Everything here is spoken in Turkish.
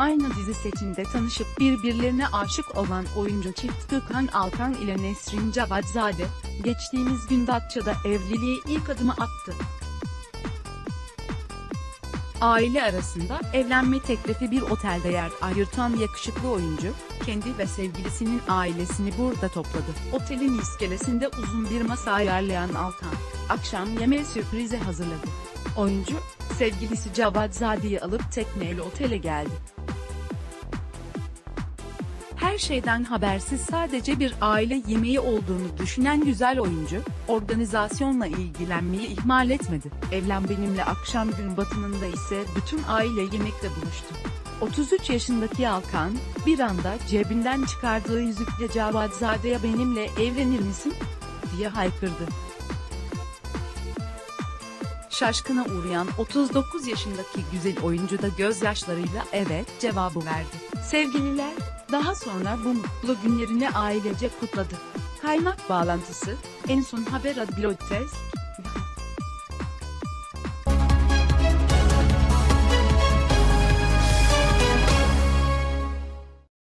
Aynı dizi setinde tanışıp birbirlerine aşık olan oyuncu çift Gökhan Alkan ile Nesrin Cavatzade, geçtiğimiz gün Datça'da evliliğe ilk adımı attı. Aile arasında evlenme teklifi bir otelde yer ayırtan yakışıklı oyuncu, kendi ve sevgilisinin ailesini burada topladı. Otelin iskelesinde uzun bir masa ayarlayan Alkan, akşam yemeği sürprize hazırladı. Oyuncu, sevgilisi Cavatzade'yi alıp tekneyle otele geldi. Her şeyden habersiz sadece bir aile yemeği olduğunu düşünen güzel oyuncu, organizasyonla ilgilenmeyi ihmal etmedi. Evlen benimle akşam gün batımında ise bütün aile yemekte buluştu. 33 yaşındaki Alkan, bir anda cebinden çıkardığı yüzükle Cavatzade'ye benimle evlenir misin? diye haykırdı. Şaşkına uğrayan 39 yaşındaki güzel oyuncu da gözyaşlarıyla evet cevabı verdi. Sevgililer, daha sonra bu mutlu günlerini ailece kutladı. Kaynak bağlantısı, en son haber adlı